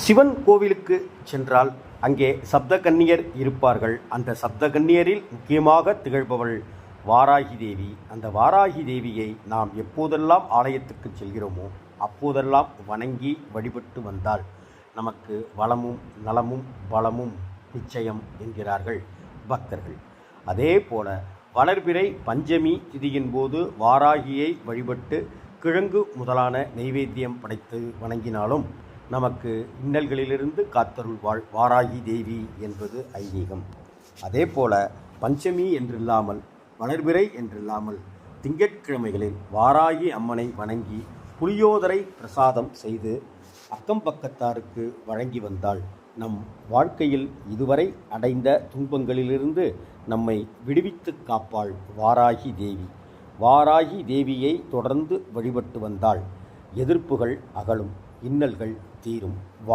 சிவன் கோவிலுக்கு சென்றால் அங்கே சப்தகன்னியர் இருப்பார்கள். அந்த சப்தகன்னியரில் முக்கியமாக திகழ்பவள் வாராகி தேவி. அந்த வாராகி தேவியை நாம் எப்போதெல்லாம் ஆலயத்துக்கு செல்கிறோமோ அப்போதெல்லாம் வணங்கி வழிபட்டு வந்தால் நமக்கு வளமும் நலமும் பலமும் நிச்சயம் என்கிறார்கள் பக்தர்கள். அதே போல வளர்பிறை பஞ்சமி திதியின் போது வாராகியை வழிபட்டு கிழங்கு முதலான நெய்வேத்தியம் படைத்து வணங்கினாலும் நமக்கு இன்னல்களிலிருந்து காத்தருள்வாள் வாராகி தேவி என்பது ஐதீகம். அதே போல பஞ்சமி என்றில்லாமல் வளர்பிறை என்றில்லாமல் திங்கட்கிழமைகளில் வாராகி அம்மனை வணங்கி புளியோதரை பிரசாதம் செய்து அக்கம் பக்கத்தாருக்கு வழங்கி வந்தால் நம் வாழ்க்கையில் இதுவரை அடைந்த துன்பங்களிலிருந்து நம்மை விடுவித்து காப்பாள் வாராகி தேவி. வாராகி தேவியை தொடர்ந்து வழிபட்டு வந்தால் எதிர்ப்புகள் அகலும். இன்னல்கள் தீரும். வா